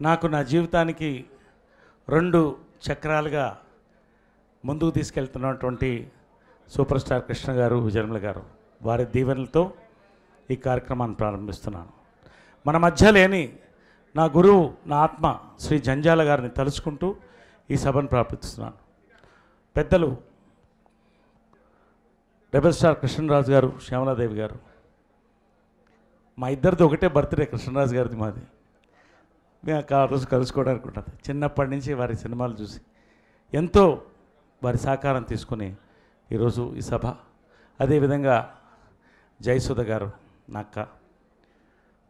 నాకు నా జీవితానికి రెండు చక్రాలుగా ముందుకు తీసుకెళ్తున్నటువంటి సూపర్ స్టార్ కృష్ణ గారు విజయనిర్మల గారు వారి దీవెనలతో ఈ కార్యక్రమాన్ని ప్రారంభిస్తున్నాను. మన మధ్య లేని నా గురువు నా ఆత్మ శ్రీ జంజాల గారిని తలుచుకుంటూ ఈ సభను ప్రారంభిస్తున్నాను. పెద్దలు రెబల్ స్టార్ కృష్ణరాజు గారు శ్యామలాదేవి గారు మా ఇద్దరిది ఒకటే బర్త్డే కృష్ణరాజు గారిది మాది. మేము ఆ రోజు కలుసుకోవడానికి ఉంటుంది చిన్నప్పటి నుంచి వారి సినిమాలు చూసి ఎంతో వారి సహకారం తీసుకుని ఈరోజు ఈ సభ. అదేవిధంగా జయసుధ గారు నక్క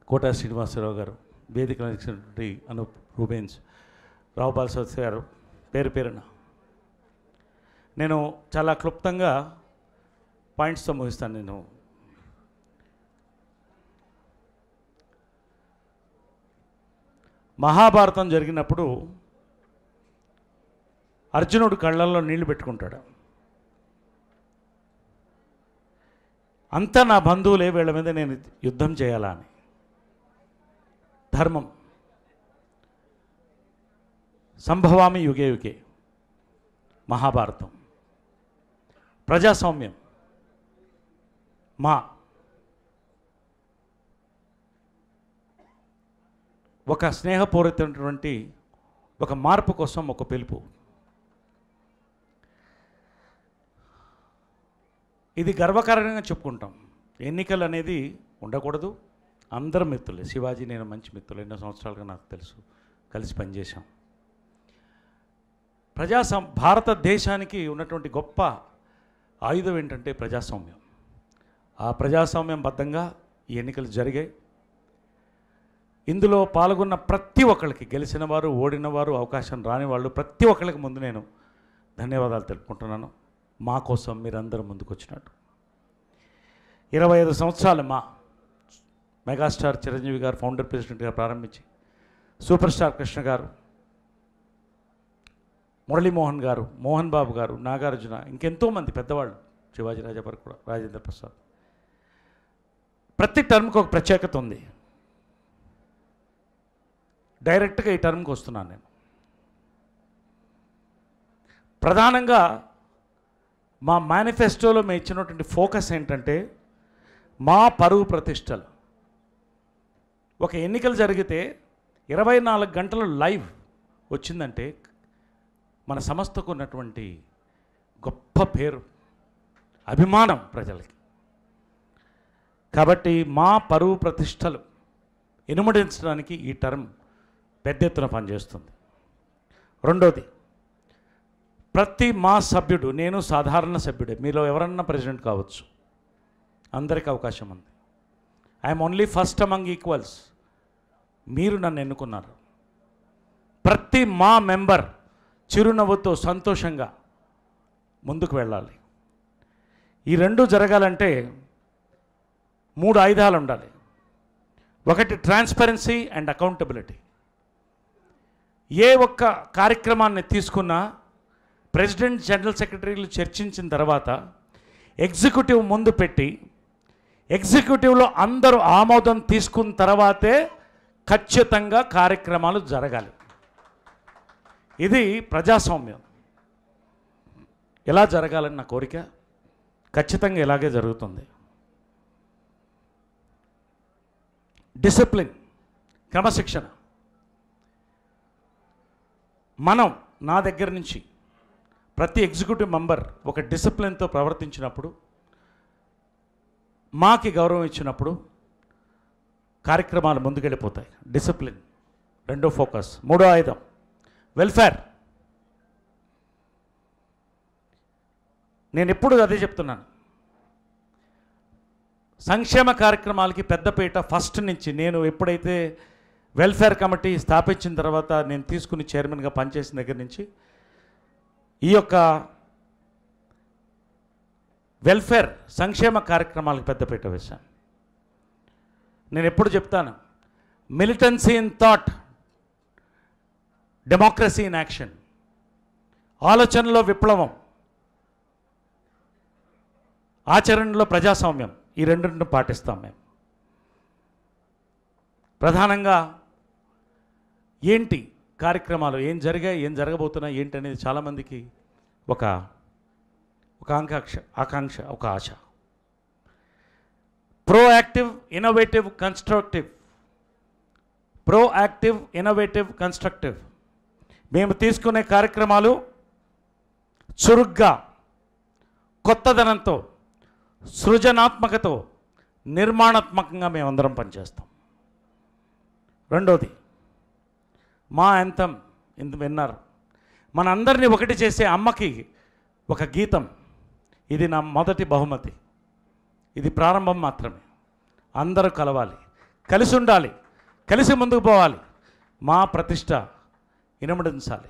కోటా శ్రీనివాసరావు గారు వేదిక నడిచినటువంటి అనూప్ రూబెన్స్ రావు సత్య గారు పేరు పేరున. నేను చాలా క్లుప్తంగా పాయింట్స్తో ముగిస్తాను నేను. మహాభారతం జరిగినప్పుడు అర్జునుడు కళ్ళల్లో నీళ్ళు పెట్టుకుంటాడు. అంతా నా బంధువులే వీళ్ళ మీద నేను యుద్ధం చేయాలా అని. ధర్మం. సంభవామి యుగే యుగే. మహాభారతం. ప్రజాస్వామ్యం. మా ఒక స్నేహపూరితమైనటువంటి ఒక మార్పు కోసం ఒక పిలుపు. ఇది గర్వకారణంగా చెప్పుకుంటాం. ఎన్నికలు అనేది ఉండకూడదు. అందరం మిత్రులే. శివాజీ నేను మంచి మిత్రులు. ఎన్నో సంవత్సరాలుగా నాకు తెలుసు. కలిసి పనిచేశాం. ప్రజాస్వామ్ భారతదేశానికి ఉన్నటువంటి గొప్ప ఆయుధం ఏంటంటే ప్రజాస్వామ్యం. ఆ ప్రజాస్వామ్యం బద్ధంగా ఈ ఎన్నికలు జరిగాయి. ఇందులో పాల్గొన్న ప్రతి ఒక్కరికి గెలిచిన వారు ఓడిన వారు అవకాశం రాని వాళ్ళు ప్రతి ఒక్కరికి ముందు నేను ధన్యవాదాలు తెలుపుకుంటున్నాను. మా కోసం మీరందరూ ముందుకు వచ్చినట్టు ఇరవై ఐదు సంవత్సరాలు మా మెగాస్టార్ చిరంజీవి గారు ఫౌండర్ ప్రెసిడెంట్గా ప్రారంభించి సూపర్ స్టార్ కృష్ణ గారు మురళీమోహన్ గారు మోహన్ బాబు గారు నాగార్జున ఇంకెంతోమంది పెద్దవాళ్ళు శివాజీ రాజాపర్ కూడా రాజేంద్ర ప్రసాద్. ప్రతి టర్మ్కి ఒక ప్రత్యేకత ఉంది. డైరెక్ట్గా ఈ టర్మ్కి వస్తున్నాను నేను. ప్రధానంగా మా మేనిఫెస్టోలో మేము ఇచ్చినటువంటి ఫోకస్ ఏంటంటే మా పరువు ప్రతిష్టలు. ఒక ఎన్నికలు జరిగితే ఇరవై నాలుగు గంటలు లైవ్ వచ్చిందంటే మన సంస్థకు ఉన్నటువంటి గొప్ప పేరు అభిమానం ప్రజలకి. కాబట్టి మా పరువు ప్రతిష్టలు ఇనుమడించడానికి ఈ టర్మ్ పెద్ద ఎత్తున పనిచేస్తుంది. రెండోది ప్రతి మా సభ్యుడు నేను సాధారణ సభ్యుడే మీలో ఎవరన్నా ప్రెసిడెంట్ కావచ్చు అందరికీ అవకాశం ఉంది. I'm only first among equals మీరు నన్ను ఎన్నుకున్నారు. ప్రతి మా మెంబర్ చిరునవ్వుతో సంతోషంగా ముందుకు వెళ్ళాలి. ఈ రెండు జరగాలంటే మూడు ఆయుధాలు ఉండాలి. ఒకటి ట్రాన్స్పరెన్సీ అండ్ అకౌంటబిలిటీ ఏ ఒక్క కార్యక్రమాన్ని తీసుకున్నా ప్రెసిడెంట్ జనరల్ సెక్రటరీలు చర్చించిన తర్వాత ఎగ్జిక్యూటివ్ ముందు పెట్టి ఎగ్జిక్యూటివ్లో అందరూ ఆమోదం తీసుకున్న తర్వాతే ఖచ్చితంగా కార్యక్రమాలు జరగాలి. ఇది ప్రజాస్వామ్యం. ఎలా జరగాలని నా కోరిక? ఖచ్చితంగా ఇలాగే జరుగుతుంది. డిసిప్లిన్ క్రమశిక్షణ. మనం నా దగ్గర నుంచి ప్రతి ఎగ్జిక్యూటివ్ మెంబర్ ఒక డిసిప్లిన్తో ప్రవర్తించినప్పుడు మాకి గౌరవం ఇచ్చినప్పుడు కార్యక్రమాలు ముందుకెళ్ళిపోతాయి. డిసిప్లిన్ రెండో ఫోకస్. మూడో ఆయుధం వెల్ఫేర్. నేను ఎప్పుడు అదే చెప్తున్నాను. సంక్షేమ కార్యక్రమాలకి పెద్దపీట ఫస్ట్ నుంచి నేను ఎప్పుడైతే వెల్ఫేర్ కమిటీ స్థాపించిన తర్వాత నేను తీసుకుని చైర్మన్గా పనిచేసిన దగ్గర నుంచి ఈ యొక్క వెల్ఫేర్ సంక్షేమ కార్యక్రమాలకు పెద్దపీట వేశాను. నేను ఎప్పుడు చెప్తాను militancy in thought democracy in action ఆలోచనలో విప్లవం ఆచరణలో ప్రజాస్వామ్యం ఈ రెండింటిని పాటిస్తాం మేము. ప్రధానంగా ఏంటి కార్యక్రమాలు? ఏం జరిగాయి? ఏం జరగబోతున్నాయి? ఏంటి అనేది చాలామందికి ఒక ఒక ఆకాంక్ష ఆకాంక్ష ఒక ఆశ. Proactive innovative constructive proactive innovative constructive మేము తీసుకునే కార్యక్రమాలు చురుగ్గా కొత్తదనంతో సృజనాత్మకతో నిర్మాణాత్మకంగా మేమందరం పనిచేస్తాం. రెండోది మా అంతం ఇంత విన్నారు. మనందరినీ ఒకటి చేసే అమ్మకి ఒక గీతం. ఇది నా మొదటి బహుమతి. ఇది ప్రారంభం మాత్రమే. అందరూ కలవాలి. కలిసి ఉండాలి. కలిసి ముందుకు పోవాలి. మా ప్రతిష్ట ఇనమడించాలి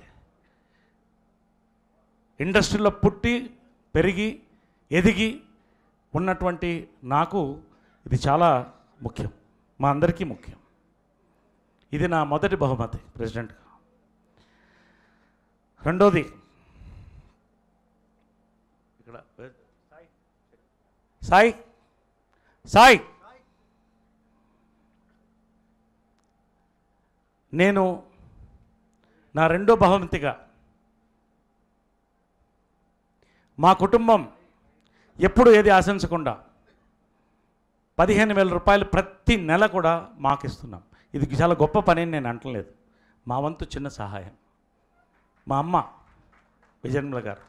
ఇండస్ట్రీలో పుట్టి పెరిగి ఎదిగి ఉన్నటువంటి నాకు ఇది చాలా ముఖ్యం. మా అందరికీ ముఖ్యం. ఇది నా మొదటి బహుమతి ప్రెసిడెంట్ రెండోది ఇక్కడ సాయి. సాయి. నేను నా రెండో బహుమతిగా మా కుటుంబం ఎప్పుడు ఏది ఆశించకుండా పదిహేను వేల రూపాయలు ప్రతి నెల కూడా మాకు ఇస్తున్నాం. ఇది చాలా గొప్ప పని అని నేను అంటలేదు. మా వంతు చిన్న సహాయం. మా అమ్మ విజయన్మల గారు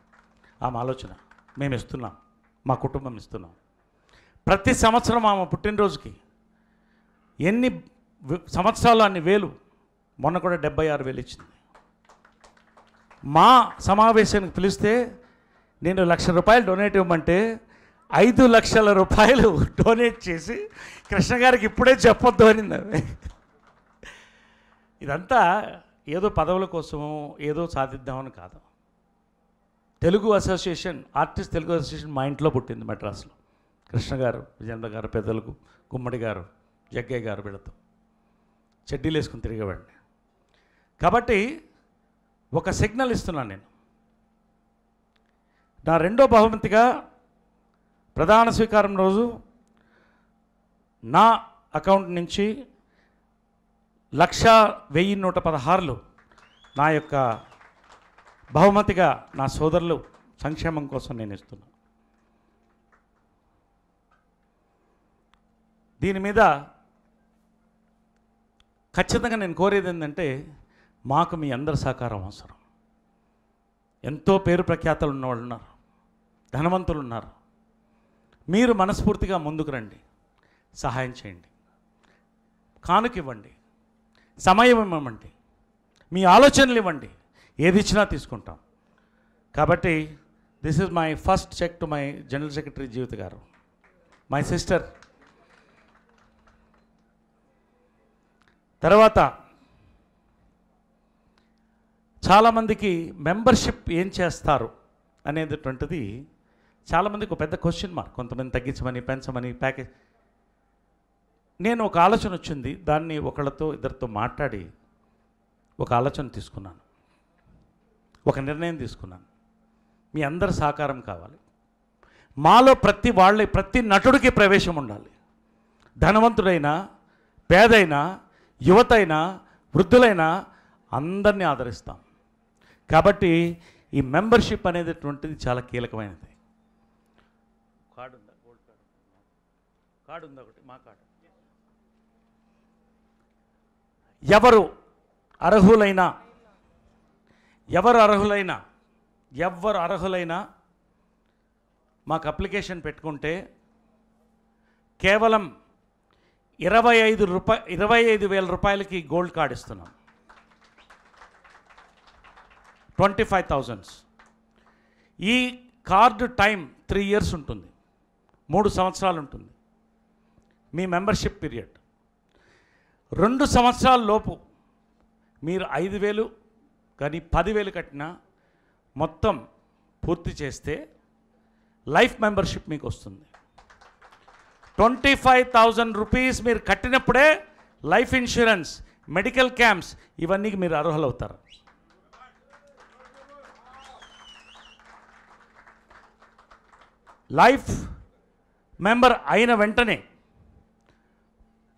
ఆమె ఆలోచన మేము ఇస్తున్నాం మా కుటుంబం ఇస్తున్నాం. ప్రతి సంవత్సరం ఆమె పుట్టినరోజుకి ఎన్ని సంవత్సరాలు అన్ని వేలు? మొన్న కూడా డెబ్బై ఆరు వేలు ఇచ్చింది. మా సమావేశానికి పిలిస్తే నేను లక్ష రూపాయలు డొనేట్ ఇవ్వమంటే ఐదు లక్షల రూపాయలు డొనేట్ చేసి కృష్ణ గారికి ఇప్పుడే చెప్పొద్దు అని ఇదంతా ఏదో పదవుల కోసమో ఏదో సాధిద్దామని కాదు. Telugu association artist Telugu association మా ఇంట్లో పుట్టింది మెడ్రాస్లో కృష్ణ గారు విజేంద్ర గారు పెద్దలకు గుమ్మడి గారు జగ్గయ్య గారు వీళ్ళతో. చెడ్డీలు వేసుకుని తిరిగేవాడిని. కాబట్టి ఒక సిగ్నల్ ఇస్తున్నాను నేను. నా రెండో బహుమతిగా ప్రధాన స్వీకారం రోజు నా అకౌంట్ నుంచి లక్ష వెయ్యి నూట పదహారులు నా యొక్క బహుమతిగా నా సోదరులు సంక్షేమం కోసం నేను ఇస్తున్నాను దీని మీద ఖచ్చితంగా నేను కోరేది ఏంటంటే మాకు మీ అందరి సహకారం అవసరం. ఎంతో పేరు ప్రఖ్యాతలు ఉన్నవాళ్ళు ఉన్నారు ధనవంతులు ఉన్నారు. మీరు మనస్ఫూర్తిగా ముందుకు రండి సహాయం చేయండి. కానుకివ్వండి సమయం ఇవ్వమండి. మీ ఆలోచనలు ఇవ్వండి. ఏది ఇచ్చినా తీసుకుంటాం. కాబట్టి this is my first check to my general secretary Jeevitha గారు. మై సిస్టర్ తర్వాత చాలామందికి మెంబర్షిప్ ఏం చేస్తారు అనేటువంటిది చాలామందికి ఒక పెద్ద క్వశ్చన్ మార్క్ కొంతమంది తగ్గించమని పెంచమని ప్యాకేజ్ నేను ఒక ఆలోచన వచ్చింది. దాన్ని ఒకళ్ళతో ఇద్దరితో మాట్లాడి ఒక ఆలోచన తీసుకున్నాను. ఒక నిర్ణయం తీసుకున్నాను. మీ అందరి సహకారం కావాలి. మాలో ప్రతి వాళ్ళ ప్రతి నటుడికి ప్రవేశం ఉండాలి. ధనవంతుడైనా పేదైనా యువతైనా వృద్ధులైనా అందరినీ ఆదరిస్తాం. కాబట్టి ఈ మెంబర్షిప్ అనేటటువంటిది చాలా కీలకమైనది. కార్డు ఉందా గోల్డ్ కార్డు? కార్డు ఉందా ఒకటి? మా కార్డు. ఎవరు అర్హులైనా ఎవరు అర్హులైనా ఎవరు అర్హులైనా మాకు అప్లికేషన్ పెట్టుకుంటే కేవలం ఇరవై ఐదు రూపాయ ఇరవై ఐదు వేల రూపాయలకి గోల్డ్ కార్డ్ ఇస్తున్నాం. ట్వంటీ ఫైవ్ థౌజండ్స్ ఈ కార్డు టైం త్రీ ఇయర్స్ ఉంటుంది. మూడు సంవత్సరాలు ఉంటుంది. మీ మెంబర్షిప్ పీరియడ్. రెండు సంవత్సరాల లోపు మీరు ఐదు వేలు కానీ పదివేలు కట్టినా మొత్తం పూర్తి చేస్తే లైఫ్ మెంబర్షిప్ మీకు వస్తుంది. ట్వంటీ ఫైవ్ థౌజండ్ రూపీస్ మీరు కట్టినప్పుడే లైఫ్ ఇన్సూరెన్స్ మెడికల్ క్యాంప్స్ ఇవన్నీ మీరు అర్హులవుతారు. లైఫ్ మెంబర్ అయిన వెంటనే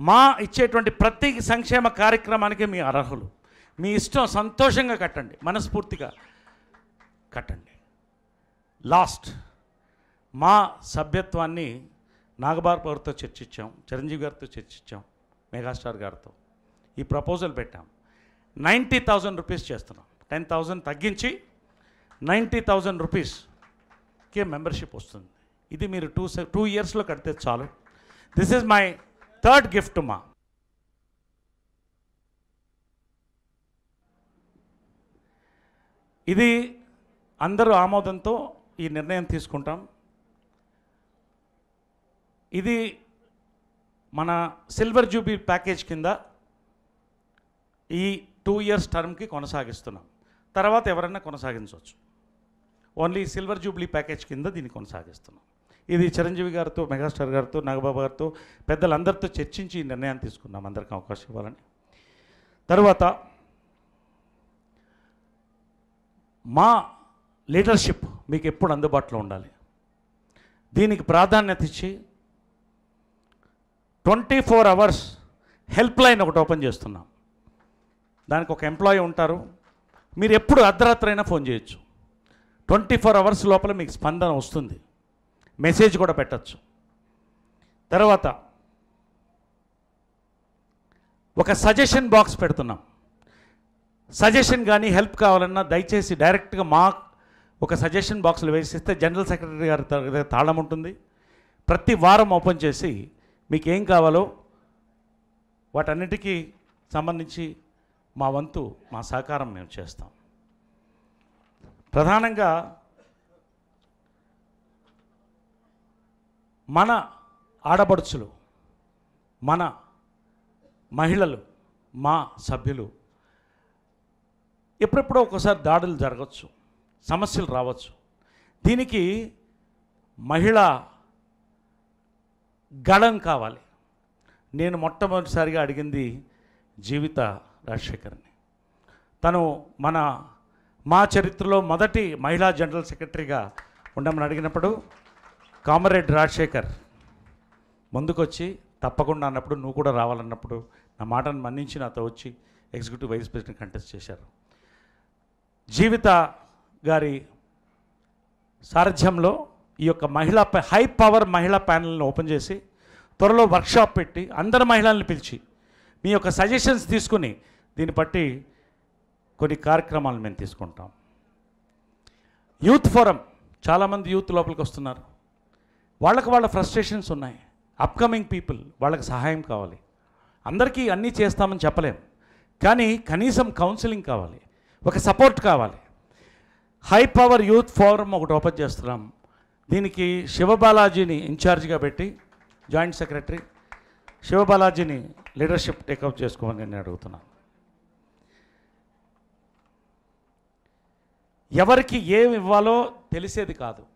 మా ఇచ్చేటువంటి ప్రతి సంక్షేమ కార్యక్రమానికి మీ అర్హులు. మీ ఇష్టం సంతోషంగా కట్టండి మనస్ఫూర్తిగా కట్టండి. లాస్ట్ మా సభ్యత్వాన్ని నాగబాబు గారితో చర్చించాం చిరంజీవి గారితో చర్చించాం మెగాస్టార్ గారితో. ఈ ప్రపోజల్ పెట్టాం. నైంటీ థౌజండ్ రూపీస్ చేస్తున్నాం. టెన్ థౌజండ్ తగ్గించి నైంటీ థౌజండ్ రూపీస్కే మెంబర్షిప్ వస్తుంది. ఇది మీరు టూ టూ ఇయర్స్లో కడితే చాలు. This is my third gift మా. ఇది అందరూ ఆమోదంతో ఈ నిర్ణయం తీసుకుంటాం. ఇది మన సిల్వర్ జూబీ ప్యాకేజ్ కింద ఈ టూ ఇయర్స్ టర్మ్కి కొనసాగిస్తున్నాం. తర్వాత ఎవరైనా కొనసాగించవచ్చు. ఓన్లీ సిల్వర్ జూబ్లీ ప్యాకేజ్ కింద దీన్ని కొనసాగిస్తున్నాం. ఇది చిరంజీవి గారితో మెగాస్టార్ గారితో నాగబాబు గారితో పెద్దలందరితో చర్చించి ఈ నిర్ణయాన్ని తీసుకున్నాం. అందరికీ అవకాశం ఇవ్వాలని. తర్వాత మా లీడర్షిప్ మీకు ఎప్పుడు అందుబాటులో ఉండాలి. దీనికి ప్రాధాన్యత ఇచ్చి twenty four hours help line ఒకటి ఓపెన్ చేస్తున్నాం. దానికి ఒక ఎంప్లాయీ ఉంటారు. మీరు ఎప్పుడు అర్ధరాత్రైనా ఫోన్ చేయొచ్చు. ట్వంటీ ఫోర్ అవర్స్ లోపల మీకు స్పందన వస్తుంది. మెసేజ్ కూడా పెట్టచ్చు. తర్వాత ఒక సజెషన్ బాక్స్ పెడుతున్నాం. సజెషన్ కానీ హెల్ప్ కావాలన్నా దయచేసి డైరెక్ట్గా మా ఒక సజెషన్ బాక్స్లో వేసిస్తే జనరల్ సెక్రటరీ గారి దగ్గర తాళం ఉంటుంది. ప్రతి వారం ఓపెన్ చేసి మీకు ఏం కావాలో వాటన్నిటికీ సంబంధించి మా వంతు మా సహకారం మేము చేస్తాం. ప్రధానంగా మన ఆడపడుచులు మన మహిళలు మా సభ్యులు ఎప్పుడెప్పుడో ఒకసారి దాడులు జరగచ్చు సమస్యలు రావచ్చు. దీనికి మహిళ గళం కావాలి. నేను మొట్టమొదటిసారిగా అడిగింది జీవిత రాజశేఖర్ని. తను మన మా చరిత్రలో మొదటి మహిళా జనరల్ సెక్రటరీగా ఉండమని అడిగినప్పుడు కామరేడ్ రాజశేఖర్ ముందుకొచ్చి తప్పకుండా అన్నప్పుడు నువ్వు కూడా రావాలన్నప్పుడు నా మాటను మన్నించి నాతో వచ్చి ఎగ్జిక్యూటివ్ వైస్ ప్రెసిడెంట్ కంటెస్ట్ చేశారు. జీవిత గారి సారథ్యంలో ఈ యొక్క మహిళా హై పవర్ మహిళా ప్యానల్ని ఓపెన్ చేసి త్వరలో వర్క్షాప్ పెట్టి అందరు మహిళల్ని పిలిచి మీ యొక్క సజెషన్స్ తీసుకుని దీన్ని బట్టి కొన్ని కార్యక్రమాలు మేము తీసుకుంటాం. యూత్ ఫోరం చాలామంది యూత్ లోపలికి వస్తున్నారు. వాళ్ళకి వాళ్ళ ఫ్రస్ట్రేషన్స్ ఉన్నాయి. అప్కమింగ్ పీపుల్ వాళ్ళకి సహాయం కావాలి. అందరికీ అన్నీ చేస్తామని చెప్పలేం. కానీ కనీసం కౌన్సిలింగ్ కావాలి. ఒక సపోర్ట్ కావాలి. హై పవర్ యూత్ ఫోరం ఒకటి ఓపెన్ చేస్తున్నాం. దీనికి శివబాలాజీని ఇన్ఛార్జిగా పెట్టి జాయింట్ సెక్రటరీ. శివబాలాజీని లీడర్షిప్ టేకప్ చేసుకోమని నేను అడుగుతున్నాను. ఎవరికి ఏమి ఇవ్వాలో తెలిసేది కాదు.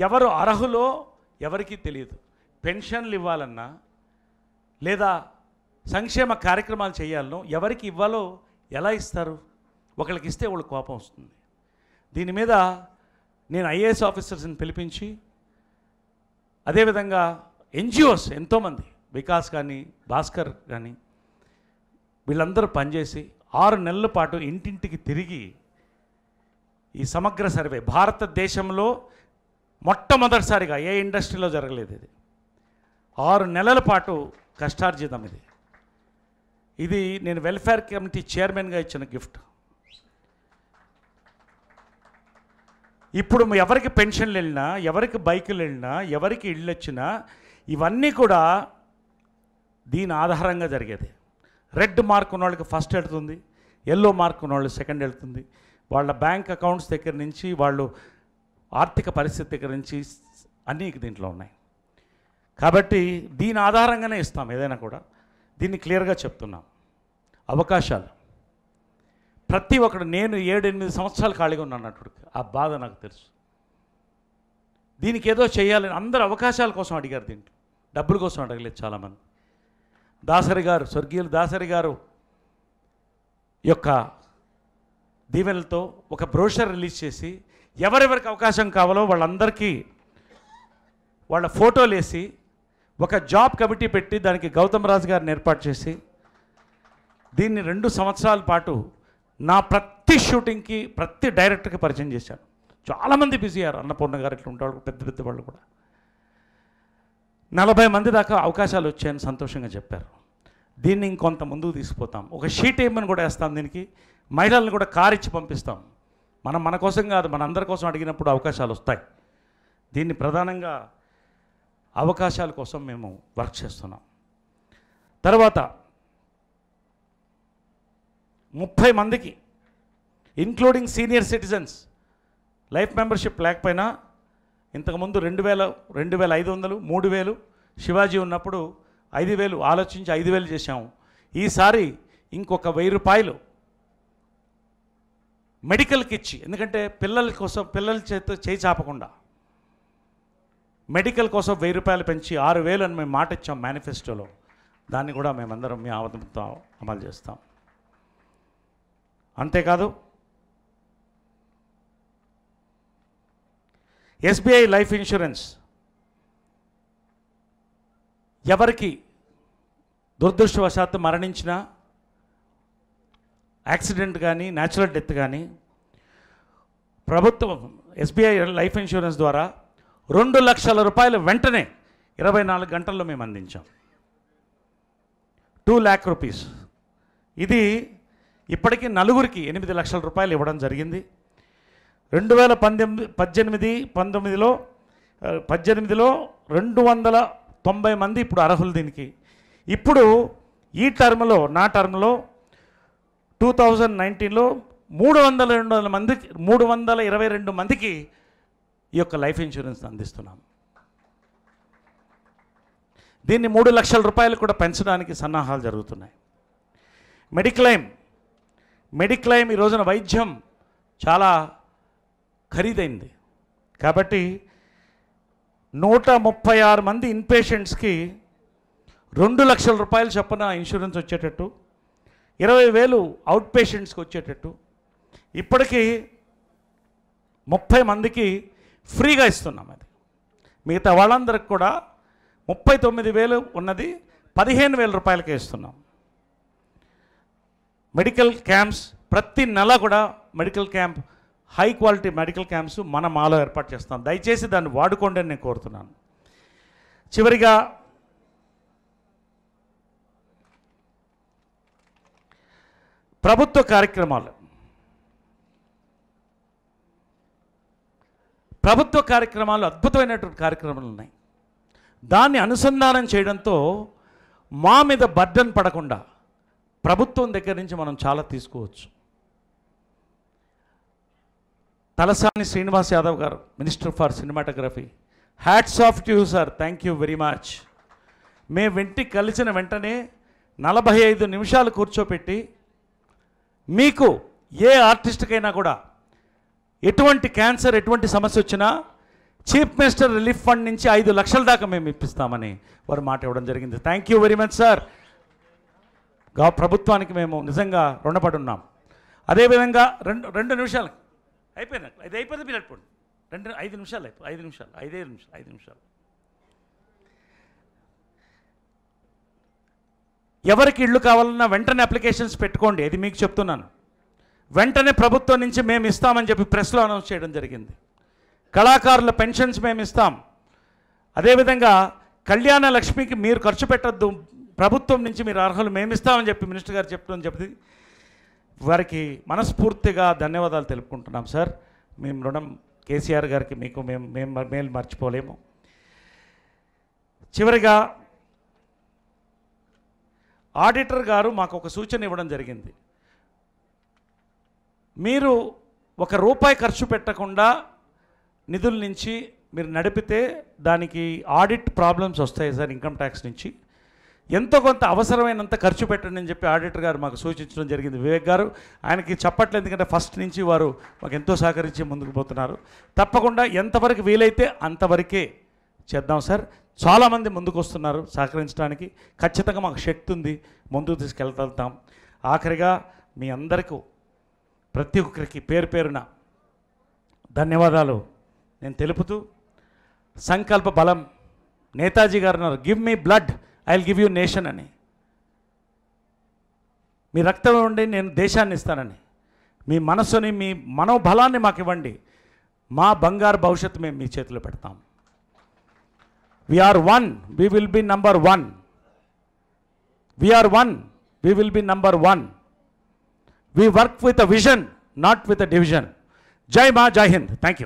ఎవరు అర్హులో ఎవరికీ తెలియదు. పెన్షన్లు ఇవ్వాలన్నా లేదా సంక్షేమ కార్యక్రమాలు చేయాలనో ఎవరికి ఇవ్వాలో ఎలా ఇస్తారు? ఒకరికి ఇస్తే వాళ్ళకి కోపం వస్తుంది. దీని మీద నేను ఐఏఎస్ ఆఫీసర్స్ని పిలిపించి అదేవిధంగా ఎన్జిఓస్ ఎంతోమంది వికాస్ కానీ భాస్కర్ కానీ వీళ్ళందరూ పనిచేసి ఆరు నెలల పాటు ఇంటింటికి తిరిగి ఈ సమగ్ర సర్వే భారతదేశంలో మొట్టమొదటిసారిగా ఏ ఇండస్ట్రీలో జరగలేదు ఇది. ఆరు నెలల పాటు కష్టార్జితం ఇది. ఇది నేను వెల్ఫేర్ కమిటీ చైర్మన్గా ఇచ్చిన గిఫ్ట్. ఇప్పుడు ఎవరికి పెన్షన్లు వెళ్ళినా ఎవరికి బైకులు వెళ్ళినా ఎవరికి ఇళ్ళు వచ్చినా ఇవన్నీ కూడా దీని ఆధారంగా జరిగేది. రెడ్ మార్క్ ఉన్న వాళ్ళకి ఫస్ట్ వెళ్తుంది ఎల్లో మార్క్ ఉన్న వాళ్ళు సెకండ్ వెళ్తుంది. వాళ్ళ బ్యాంక్ అకౌంట్స్ దగ్గర నుంచి వాళ్ళు ఆర్థిక పరిస్థితి దగ్గర నుంచి అన్నీ దీంట్లో ఉన్నాయి. కాబట్టి దీని ఆధారంగానే ఇస్తాం ఏదైనా కూడా. దీన్ని క్లియర్గా చెప్తున్నాం. అవకాశాలు. ప్రతి ఒక్కడు నేను ఏడెనిమిది సంవత్సరాలు ఖాళీగా ఉన్నాను అన్నట్టు ఆ బాధ నాకు తెలుసు. దీనికి ఏదో చేయాలని అందరు అవకాశాల కోసం అడిగారు దీంట్లో. డబ్బుల కోసం అడగలేదు చాలామంది. దాసరి గారు స్వర్గీయులు దాసరి గారు యొక్క దీవెనలతో ఒక బ్రోషర్ రిలీజ్ చేసి ఎవరెవరికి అవకాశం కావాలో వాళ్ళందరికీ వాళ్ళ ఫోటోలు వేసి ఒక జాబ్ కమిటీ పెట్టి దానికి గౌతమ్ రాజు గారిని ఏర్పాటు చేసి దీన్ని రెండు సంవత్సరాల పాటు నా ప్రతి షూటింగ్కి ప్రతి డైరెక్టర్కి పరిచయం చేశాను. చాలామంది బిజీ అయ్యారు. అన్నపూర్ణ గారు ఇట్లా ఉంటారు పెద్ద పెద్ద వాళ్ళు కూడా. నలభై మంది దాకా అవకాశాలు వచ్చాయని సంతోషంగా చెప్పారు. దీన్ని ఇంకొంత ముందుకు తీసుకుపోతాం. ఒక షీట్ ఏమని కూడా వేస్తాం దీనికి. మహిళలను కూడా కార్ ఇచ్చి పంపిస్తాం. మనం మన కోసం కాదు మన అందరి కోసం అడిగినప్పుడు అవకాశాలు వస్తాయి. దీన్ని ప్రధానంగా అవకాశాల కోసం మేము వర్క్ చేస్తున్నాం. తర్వాత ముప్పై మందికి including senior citizens life membership లేకపోయినా ఇంతకుముందు రెండు వేల రెండు వేల ఐదు వందలు మూడు వేలు శివాజీ ఉన్నప్పుడు ఐదు వేలు ఆలోచించి ఐదు వేలు చేశాము. ఈసారి ఇంకొక వెయ్యి రూపాయలు మెడికల్కి ఇచ్చి ఎందుకంటే పిల్లల కోసం పిల్లల చేత చేయి చాపకుండా. మెడికల్ కోసం వెయ్యి రూపాయలు పెంచి ఆరు వేలు అని మేము మాట ఇచ్చాం మేనిఫెస్టోలో. దాన్ని కూడా మేమందరం మీ ఆవదంతో అమలు చేస్తాం. అంతేకాదు ఎస్బీఐ లైఫ్ ఇన్సూరెన్స్ ఎవరికి దురదృష్టవశాత్తు మరణించినా యాక్సిడెంట్ కానీ న్యాచురల్ డెత్ కానీ ప్రభుత్వం ఎస్బీఐ లైఫ్ ఇన్సూరెన్స్ ద్వారా రెండు లక్షల రూపాయలు వెంటనే ఇరవై నాలుగు గంటల్లో మేము అందించాం. టూ ల్యాక్ రూపీస్ ఇది ఇప్పటికీ నలుగురికి ఎనిమిది లక్షల రూపాయలు ఇవ్వడం జరిగింది. రెండు వేల పంతొమ్మిది పద్దెనిమిది పంతొమ్మిదిలో పద్దెనిమిదిలో రెండు వందల తొంభై మంది ఇప్పుడు అర్హులు దీనికి. ఇప్పుడు ఈ టర్మ్లో నా టర్మ్లో టూ థౌజండ్ నైన్టీన్లో మూడు వందల రెండు వందల మందికి మూడు వందల ఇరవై రెండు మందికి ఈ యొక్క లైఫ్ ఇన్సూరెన్స్ అందిస్తున్నాం. దీన్ని మూడు లక్షల రూపాయలు కూడా పెంచడానికి సన్నాహాలు జరుగుతున్నాయి. మెడిక్లైమ్ మెడిక్లైమ్ ఈ రోజున వైద్యం చాలా ఖరీదైంది. కాబట్టి నూట ముప్పై ఆరు మంది ఇన్పేషెంట్స్కి రెండు లక్షల రూపాయలు చొప్పున ఇన్సూరెన్స్ వచ్చేటట్టు ఇరవై వేలు అవుట్ పేషెంట్స్కి వచ్చేటట్టు. ఇప్పటికీ ముప్పై మందికి ఫ్రీగా ఇస్తున్నాం అది. మిగతా వాళ్ళందరికి కూడా ముప్పై తొమ్మిది వేలు ఉన్నది పదిహేను వేల రూపాయలకే ఇస్తున్నాం. మెడికల్ క్యాంప్స్ ప్రతి నెల కూడా medical camp high quality medical camps మన మాలో ఏర్పాటు చేస్తాం. దయచేసి దాన్ని వాడుకోండి అని నేను కోరుతున్నాను. చివరిగా ప్రభుత్వ కార్యక్రమాలు. ప్రభుత్వ కార్యక్రమాలు అద్భుతమైనటువంటి కార్యక్రమాలు ఉన్నాయి. దాన్ని అనుసంధానం చేయడంతో మా మీద బర్డన్ పడకుండా ప్రభుత్వం దగ్గర నుంచి మనం చాలా తీసుకోవచ్చు. తలసాని శ్రీనివాస్ యాదవ్ గారు minister for cinematography. Hats off to you sir thank you very much మేము వెంటి కలిసిన వెంటనే నలభై ఐదు నిమిషాలు కూర్చోపెట్టి మీకు ఏ ఆర్టిస్ట్కైనా కూడా ఎటువంటి క్యాన్సర్ ఎటువంటి సమస్య వచ్చినా చీఫ్ మినిస్టర్ రిలీఫ్ ఫండ్ నుంచి ఐదు లక్షల దాకా మేము ఇప్పిస్తామని వారు మాట ఇవ్వడం జరిగింది. థ్యాంక్ యూ వెరీ మచ్ సార్గా ప్రభుత్వానికి మేము నిజంగా రుణపడి ఉన్నాం. అదేవిధంగా రెండు రెండు నిమిషాలు. అయిపోయినా ఇది అయిపోయింది మీరు రెండు ఐదు నిమిషాలు అయిపోయి ఐదు నిమిషాలు ఐదే నిమిషాలు ఐదు నిమిషాలు. ఎవరికి ఇళ్ళు కావాలన్నా వెంటనే అప్లికేషన్స్ పెట్టుకోండి. ఇది మీకు చెప్తున్నాను. వెంటనే ప్రభుత్వం నుంచి మేము ఇస్తామని చెప్పి ప్రెస్లో అనౌన్స్ చేయడం జరిగింది. కళాకారుల పెన్షన్స్ మేము ఇస్తాం. అదేవిధంగా కళ్యాణ లక్ష్మికి మీరు ఖర్చు పెట్టద్దు. ప్రభుత్వం నుంచి మీరు అర్హులు మేము ఇస్తామని చెప్పి మినిస్టర్ గారు చెప్తుందని చెప్పి వారికి మనస్ఫూర్తిగా ధన్యవాదాలు తెలుపుకుంటున్నాం సార్. మేము రుణం కేసీఆర్ గారికి మీకు మేము మేము మేలు మర్చిపోలేము. చివరిగా ఆడిటర్ గారు మాకు ఒక సూచన ఇవ్వడం జరిగింది. మీరు ఒక రూపాయి ఖర్చు పెట్టకుండా నిధుల నుంచి మీరు నడిపితే దానికి ఆడిట్ ప్రాబ్లమ్స్ వస్తాయి సార్ ఇన్కమ్ ట్యాక్స్ నుంచి. ఎంతో కొంత అవసరమైనంత ఖర్చు పెట్టండి అని చెప్పి ఆడిటర్ గారు మాకు సూచించడం జరిగింది. వివేక్ గారు ఆయనకి చెప్పట్లేదు ఎందుకంటే ఫస్ట్ నుంచి వారు మాకు ఎంతో సహకరించి ముందుకు పోతున్నారు. తప్పకుండా ఎంతవరకు వీలైతే అంతవరకే చేద్దాం సార్. చాలామంది ముందుకు వస్తున్నారు సహకరించడానికి. ఖచ్చితంగా మాకు శక్తి ఉంది. ముందుకు తీసుకెళ్తాం. ఆఖరిగా మీ అందరికీ ప్రతి ఒక్కరికి పేరు పేరున ధన్యవాదాలు. నేను తెలుపుతూ సంకల్ప బలం నేతాజీ గారు అన్నారు give me blood I will give you nation అని. మీ రక్తం ఉండి నేను దేశాన్ని ఇస్తానని. మీ మనస్సుని మీ మనోబలాన్ని మాకు ఇవ్వండి. మా బంగారు భవిష్యత్తు మేము మీ చేతిలో పెడతాం. We are one, we will be number one. We are one, we will be number one. We work with a vision, not with a division. Jai Ma, Jai Hind. Thank you.